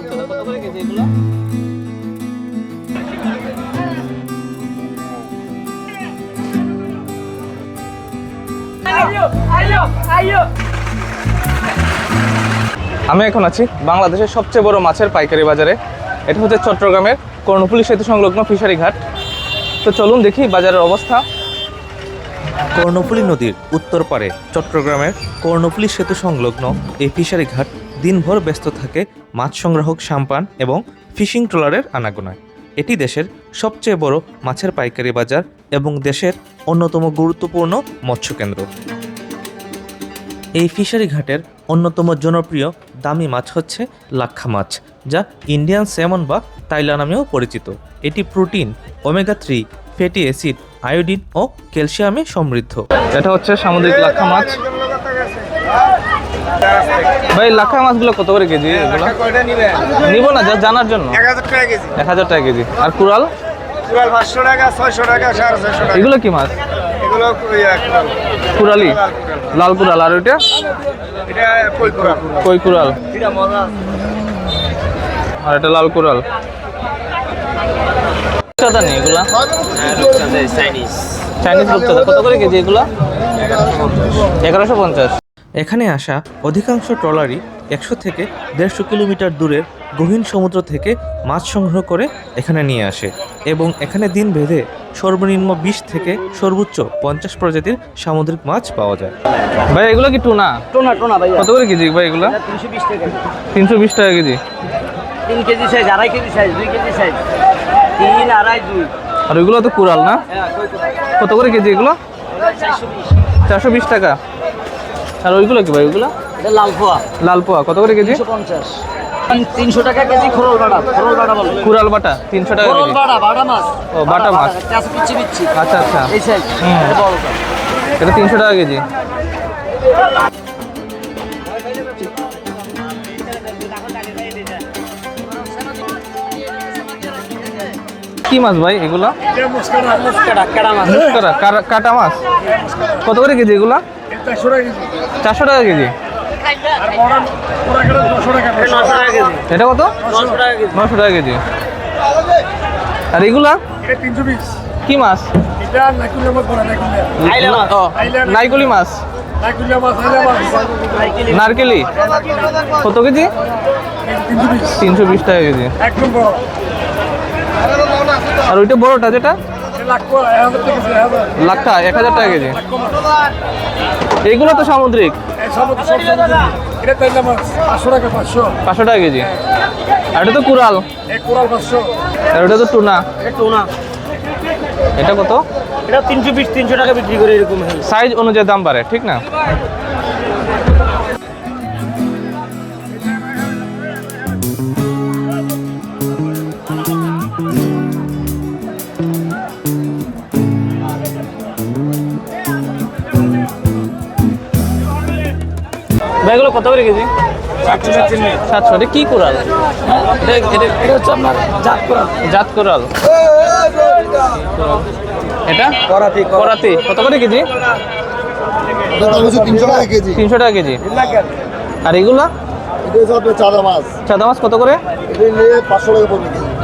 রূপচাঁদা কত করে কেজি এগুলো? আমি এখন আছি বাংলাদেশের সবচেয়ে বড় মাছের পাইকারি বাজারে। এটা হচ্ছে চট্টগ্রামের কর্ণফুলী সেতু সংলগ্ন ফিশারি ঘাট। তো চলুন দেখি বাজারের অবস্থা। কর্ণফুলী নদীর উত্তর পারে চট্টগ্রামের কর্ণফুলী সেতু সংলগ্ন এই ফিশারি ঘাট। দিনভর ব্যস্ত থাকে মাছ সংগ্রাহক সাম্পান এবং ফিশিং ট্রলারের আনাগোনায়। এটি দেশের সবচেয়ে বড় মাছের পাইকারি বাজার এবং দেশের অন্যতম গুরুত্বপূর্ণ মৎস্যকেন্দ্র। এই ফিশারি ঘাটের অন্যতম জনপ্রিয় দামি মাছ হচ্ছে লাক্ষা মাছ, যা ইন্ডিয়ান স্যামন বা তাইলা নামেও পরিচিত। এটি protein, omega three, fatty acid, iodine ও ক্যালসিয়ামে সমৃদ্ধ। এটা হচ্ছে সামুদ্রিক লাক্ষা মাছ। ভাই লাক্ষা মাছগুলো কত করে কেজি নিব? না যা জানার জন্য। এক হাজার টাকা কেজি। এক হাজার টাকা কেজি। আর কুড়াল? কুড়াল পাঁচশো টাকা ছয়শো টাকা সাড়ে ছয়শো টাকা। এগুলো কি মাছ? এগুলো কুড়ালি। লাল কুড়াল। আর ওইটা? এটা কই কুড়াল? কই কুড়াল? আর এটা লাল কুড়াল। রূপচাঁদা নেই এগুলা? চাইনিজ রূপচাঁদা। কত করে কেজি এগুলা? এগারোশো পঞ্চাশ। এখানে আসা অধিকাংশ ট্রলারই একশো থেকে দেড়শো কিলোমিটার দূরের গহীন সমুদ্র থেকে মাছ সংগ্রহ করে এখানে নিয়ে আসে এবং এখানে দিন ভেদে সর্বনিম্ন বিশ থেকে সর্বোচ্চ পঞ্চাশ প্রজাতির সামুদ্রিক মাছ পাওয়া যায়। ভাই এগুলো কি টুনা? টোনা টোনা ভাইয়া। কত করে কেজি ভাই এগুলো? তিনশো বিশ টাকা। তিনশো বিশ টাকা কেজি। তিন কেজি সাইজ আড়াই কেজি সাইজ দুই কেজি সাইজ। তিন আড়াই দুই। আর ওইগুলো তো কুড়াল না? হ্যাঁ কত করে কেজি এগুলো? চারশো চারশো বিশ টাকা। আর ওইগুলো কি ভাই ওইগুলো? এটা লাল পোয়া। লাল পোয়া। কত করে কেজি? তিনশো টাকা কেজি খরল খরল বলে। বাটা টাকা কেজি। মাছ। ও, বাটা মাছ। চাষ পিচ্ছি পিচ্ছি। আচ্ছা আচ্ছা। এই সাইজ এটা বড়টা এটা তিনশো টাকা কেজি। কি মাছ ভাই এগুলা? কাটা কাটা মাছ? কত করে কেজি এগুলা? চারশো টাকা কেজি কেজি। এটা কত? নশো টাকা কেজি। আর এগুলা? কি মাছ? নাইকুলি মাছ। নারকেলি। কত কেজি? তিনশো বিশ টাকা কেজি। আর ওইটা বড়টা যেটা? লাক্ষা এক হাজার টাকা কেজি। এইগুলো তো সামুদ্রিক। পাঁচশো টাকা কেজি। আর এটা তো কুড়াল। আর ওটা তো টুনা। টোনা এটা কত? এটা তিনশো বিশ তিনশো টাকা বিক্রি করে এরকম সাইজ অনুযায়ী দাম বাড়ে ঠিক না? ভাইগুলো কত করে কেজি? সাতশো এটা কি কোরাল? এটা হচ্ছে আপনার জাত করা জাত কোরাল। এটা? করাতি করাতি। কত করে কেজি? তিনশো টাকা কেজি। তিনশো টাকা কেজি। আর এগুলা? চাঁদা মাছ। চাঁদা মাছ কত করে? পাঁচশো টাকা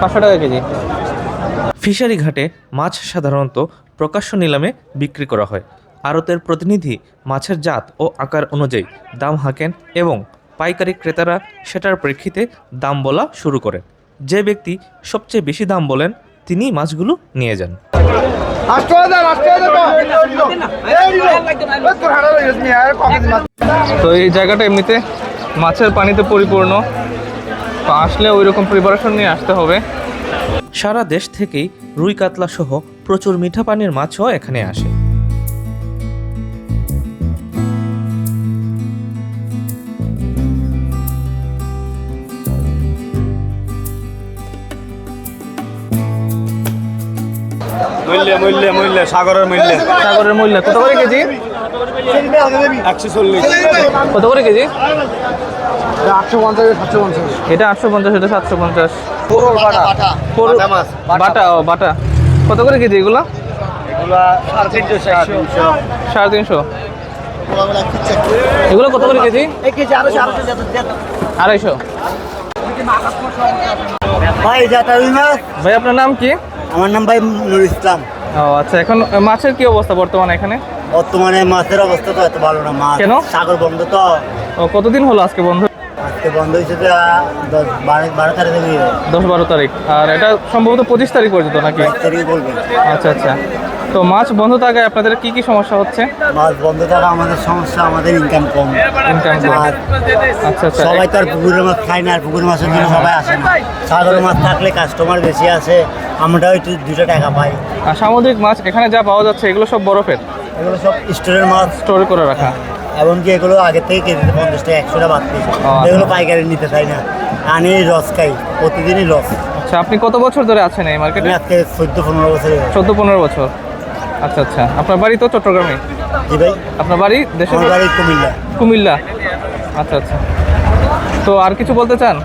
পাঁচশো টাকা কেজি। ফিশারি ঘাটে মাছ সাধারণত প্রকাশ্য নিলামে বিক্রি করা হয়। আড়তের প্রতিনিধি মাছের জাত ও আকার অনুযায়ী দাম হাঁকেন এবং পাইকারি ক্রেতারা সেটার প্রেক্ষিতে দাম বলা শুরু করেন। যে ব্যক্তি সবচেয়ে বেশি দাম বলেন তিনি মাছগুলো নিয়ে যান। তো এই জায়গাটা এমনিতে মাছের পানিতে পরিপূর্ণ। তো আসলে ওই রকম প্রিপারেশন নিয়ে আসতে হবে। সারা দেশ থেকেই রুই কাতলা সহ প্রচুর মিঠা পানির মাছও এখানে আসে। মূল্যে মূল্যে সাগরের মূল্যে। সাগরের মূল্য। কত করে কেজি? একশো চল্লিশ। কত করে কেজি? আটশো পঞ্চাশ সাতশো পঞ্চাশ। এটা আটশো পঞ্চাশ এটা সাতশো পঞ্চাশ। বাটা। বাটা। পুরো- বাটা ও বাটা। কত করে কেজি এগুলো? এগুলা সাড়ে তিনশো সাড়ে তিনশো। এগুলো কত করে কেজি? আড়াইশো ভাই আপনার নাম কি? আমার নাম ভাই নুর ইসলাম। ও আচ্ছা এখন মাছের কি অবস্থা বর্তমানে এখানে? বর্তমানে মাছের অবস্থা তো এত ভালো না মাছ কেন? সাগর বন্ধ তো। ও কতদিন হলো আজকে বন্ধ? আজকে বন্ধ হয়েছে তো দশ বারো বারো তারিখ দশ বারো তারিখ। আর এটা সম্ভবত পঁচিশ তারিখ পর্যন্ত নাকি? আচ্ছা আচ্ছা। তো মাছ বন্ধ থাকায় আপনাদের কি কি সমস্যা হচ্ছে? মাছ বন্ধ থাকা আমাদের সমস্যা আমাদের ইনকাম কম। ইনকাম আর আচ্ছা আচ্ছা। সবাই তো আর পুকুরের মাছ খায় না আর পুকুরের মাছের জন্য সবাই আসে না। সাগরের মাছ থাকলে কাস্টমার বেশি আসে আমরাও একটু দুটো টাকা পাই। আর সামুদ্রিক মাছ এখানে যা পাওয়া যাচ্ছে এগুলো সব বরফের? এগুলো সব স্টোরের মাছ। স্টোর করে রাখা। এমনকি এগুলো আগে থেকে কেজিতে পঞ্চাশ টাকা একশো টাকা বাড়তি আচ্ছা। এগুলো পাইকারি নিতে চাই না। আনি রস খাই প্রতিদিনই রস। আচ্ছা আপনি কত বছর ধরে আছেন এই মার্কেটে আজকে চোদ্দ পনেরো বছর চোদ্দ পনেরো বছর। আচ্ছা আচ্ছা। আপনার বাড়ি তো চট্টগ্রামে? জি ভাই? আপনার বাড়ি দেশের বাড়ি কুমিল্লা। কুমিল্লা। আচ্ছা আচ্ছা। তো আর কিছু বলতে চান?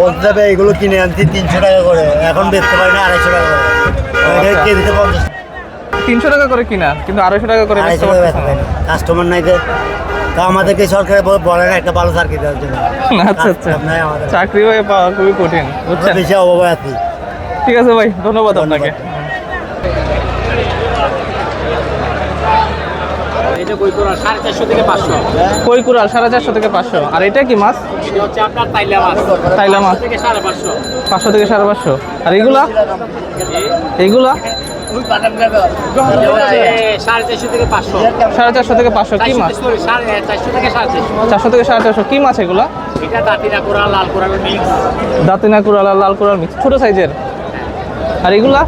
বলতে যাবে এগুলো কিনে আনছি তিনশো টাকা করে। এখন বেচতে পারি না আড়াইশো টাকা করে। আচ্ছা। কেজিতে পঞ্চাশ। তিনশো টাকা করে কিনা কিন্তু আড়াইশো টাকা করে কাস্টমার নাই তা আমাদেরকে সরকার বলে না একটা ভালো সার্কিট দেওয়ার জন্য। আচ্ছা আচ্ছা। চাকরি পাওয়া খুবই কঠিন বুঝছেন? বেশি অভাবে আছি। ঠিক আছে ভাই ধন্যবাদ। আপনাকে। এটা কই করা সাড়ে চারশো থেকে কই থেকে পাঁচশো। আর এটা কি মাছ? এটা হচ্ছে আপনার তাইলা মাছ। তাইলা মাছ। থেকে সাড়ে পাঁচশো। থেকে সাড়ে পাঁচশো। আর এইগুলা সাড়ে চারশো থেকে পাঁচশো। কি মাছ? চারশো থেকে সাড়ে চারশো। কি মাছ এগুলা? দাঁতিনা কুড়াল আর লাল কুড়াল মিক্স। ছোটো সাইজের। আর এগুলা?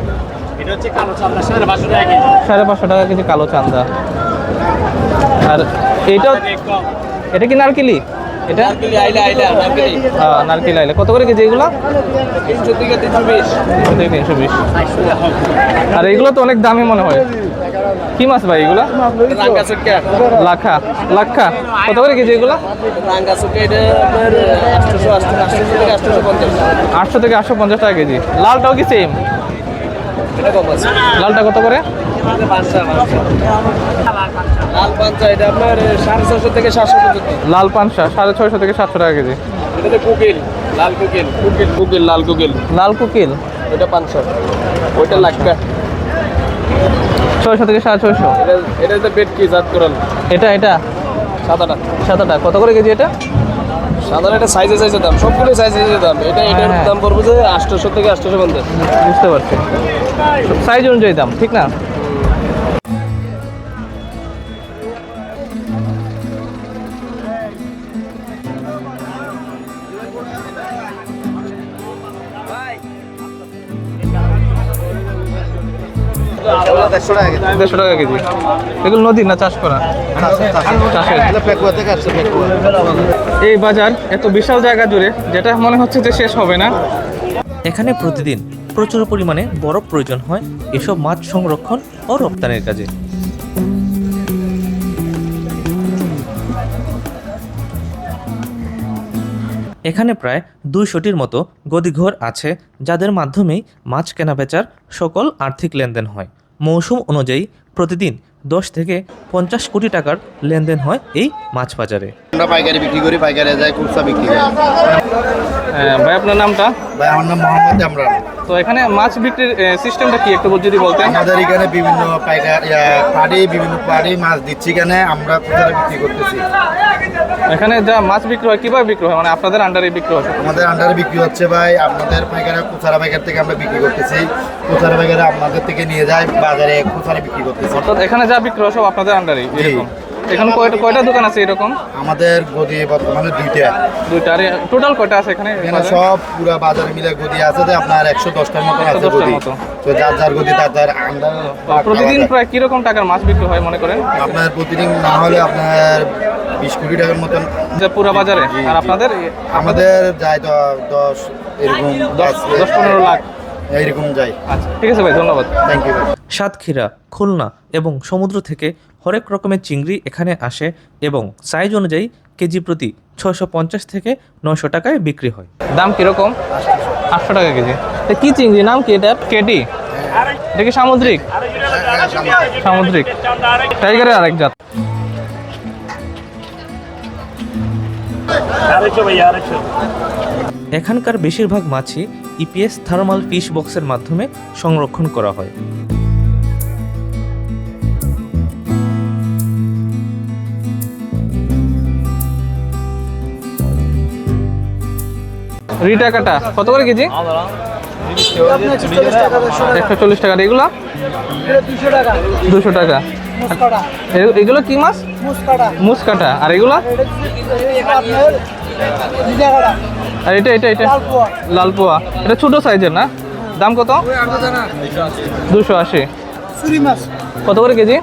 সাড়ে পাঁচশো টাকা কেজি। কালো চান্দা আর এইটা এটা কি নারকেলি? এটা? নারকেলি আইলা আইলে কত করে কেজি এগুলা? তিনশো বিশ। আর এগুলো তো অনেক দামি মনে হয়। কি মাছ ভাই এগুলা? লাখা। লাখা। কত করে কেজি এগুলা? আটশো থেকে আটশো পঞ্চাশ টাকা কেজি। লালটাও কি সেম লালটা কত করে? লাল এটা আপনার সাড়ে ছশো থেকে সাতশো পর্যন্ত। লাল পাঁচশো সাড়ে ছয়শো থেকে সাতশো টাকা কেজি। এটাতে কুকিল লাল কুকিল। কুকিল কুকিল লাল কুকিল। লাল কুকিল? এটা পাঁচশো ওইটা লাক্কা ছয়শো থেকে সাড়ে ছয়শো। এটা এটাতে পেট কি জাত করাল? এটা এটা? সাদাটা। সাদাটা। কত করে কেজি এটা? সাদাটা এটা সাইজে সাইজে দাম। সবগুলো সাইজে সাইজে দাম। এটা এটার হ্যাঁ। দাম পড়বে যে আটশোশো থেকে আটশোশো পঞ্চাশ বুঝতে পারছি। সাইজ অনুযায়ী দাম ঠিক না? দেড়শো টাকা কেজি। এগুলো নদীর না চাষ করা? চাষের। এই বাজার এত বিশাল জায়গা জুড়ে যেটা মনে হচ্ছে যে শেষ হবে না। এখানে প্রতিদিন প্রচুর পরিমাণে বরফ প্রয়োজন হয় এসব মাছ সংরক্ষণ ও রপ্তানির কাজে। এখানে প্রায় দুইশোটির মতো গদিঘর আছে যাদের মাধ্যমেই মাছ কেনাবেচার সকল আর্থিক লেনদেন হয়। মৌসুম অনুযায়ী প্রতিদিন দশ থেকে পঞ্চাশ কোটি টাকার লেনদেন হয় এই মাছ বাজারে। আমরা পাইকারি বিক্রি করি পাইকারি যায় খুচরা বিক্রি করি। হ্যাঁ, ভাই আপনার নামটা? ভাই আমার নাম মোহাম্মদ আমরান তো এখানে মাছ বিক্রির সিস্টেমটা কি একটু যদি বলতেন? আমাদের এখানে বিভিন্ন পাইকার পাড়ি বিভিন্ন পাড়ি মাছ দিচ্ছি এখানে আমরা খুচরা বিক্রি করতেছি। এখানে যা মাছ বিক্রি হয় কীভাবে বিক্রি হয়? মানে আপনাদের আন্ডারে বিক্রি হয় আমাদের আন্ডারে বিক্রি হচ্ছে ভাই আপনাদের পাইকারা খুচরা পাইকার থেকে আমরা বিক্রি করতেছি। খুচরা পাইকারা আপনাদের থেকে নিয়ে যায় বাজারে খুচরা বিক্রি করতেছি। অর্থাৎ এখানে যা বিক্রি হয় সব আপনাদের আন্ডারে এরকম। এখানে কয়টা কয়টা দোকান আছে এরকম? আমাদের গদি বর্তমানে দুইটা। দুইটা। আর টোটাল কয়টা আছে এখানে এখানে সব পুরা বাজারে মিলে গদি আছে যে আপনার একশো দশটার মতন আছে গদি। তো যার যার গদি তার যার আন্ডার তো প্রতিদিন প্রায় কীরকম টাকার মাছ বিক্রি হয় মনে করেন? আপনার প্রতিদিন না হলে আপনার বিশ কোটি টাকার মতন। যে পুরো বাজারে। আর আপনাদের? আমাদের যায় দ- দশ এরকম দশ আছে। দশ পনেরো লাখ। এইরকম যায়। আচ্ছা ঠিক আছে ভাই ধন্যবাদ। থ্যাংক ইউ ভাই। সাতক্ষীরা খুলনা এবং সমুদ্র থেকে হরেক রকমের চিংড়ি এখানে আসে এবং সাইজ অনুযায়ী কেজি প্রতি ছশো পঞ্চাশ থেকে নশো টাকায় বিক্রি হয়। দাম কীরকম? আটশো টাকা কেজি। তো কি চিংড়ি? নাম কি এটা কেটি। এটা কি সামুদ্রিক? সামুদ্রিক। টাইগারের আরেক জাত। এখানকার বেশিরভাগ মাছই ইপিএস থার্মাল ফিশ বক্সের মাধ্যমে সংরক্ষণ করা হয়। রিটা কাটা কত করে কেজি? একশো চল্লিশ টাকা। এগুলো? দুশো টাকা। এগুলো কি মাছ? মুসকাটা। আর এগুলো? আর এটা এটা এটা? লালপোয়া। এটা ছোট সাইজের না? দাম কত? দুশো আশি। কত করে কেজি?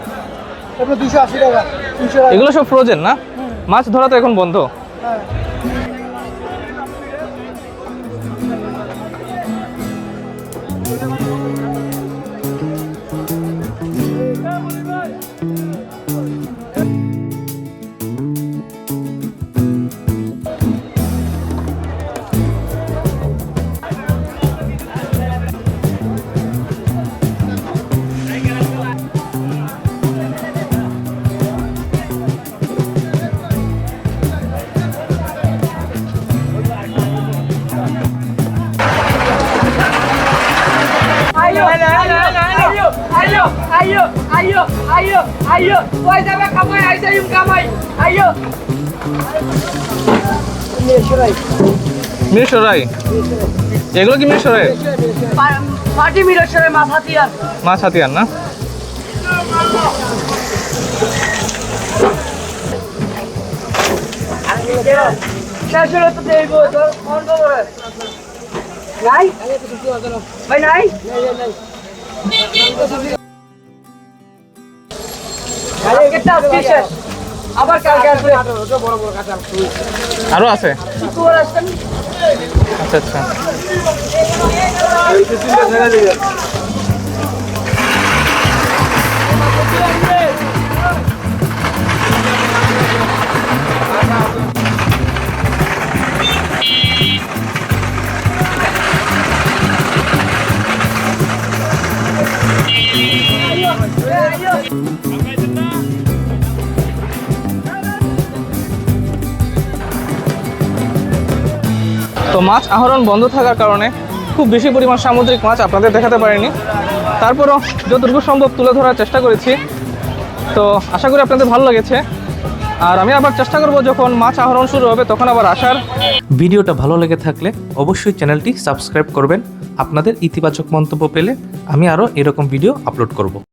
এগুলো সব ফ্রোজেন না? মাছ ধরা তো এখন বন্ধ। আইয়ো আইয়ো আইয়ো আইয়ো। কই যাবে কামাই? আইছে ইম কামাই। আইয়ো। মিশরাই মিশরাই এগুলো কি মিশরাই পাটি মিশরাই মাছ হাতিয়ার। মাছ হাতিয়ার না? শেষ হলে তো দেব তো ফোন করে নাই? ভাই নাই? আজকেরটা আজকে শেষ আবার কালকে আসবে। আরও আছে? শুক্রবার আসবেন। আচ্ছা আচ্ছা। তো মাছ আহরণ বন্ধ থাকার কারণে খুব বেশি পরিমাণ সামুদ্রিক মাছ আপনাদের দেখাতে পারিনি। তারপরও যতটুকু সম্ভব তুলে ধরার চেষ্টা করেছি। তো আশা করি আপনাদের ভালো লেগেছে। আর আমি আবার চেষ্টা করব যখন মাছ আহরণ শুরু হবে তখন আবার আসার। ভিডিওটা ভালো লেগে থাকলে অবশ্যই চ্যানেলটি সাবস্ক্রাইব করবেন। আপনাদের ইতিবাচক মন্তব্য পেলে আমি আরও এরকম ভিডিও আপলোড করব।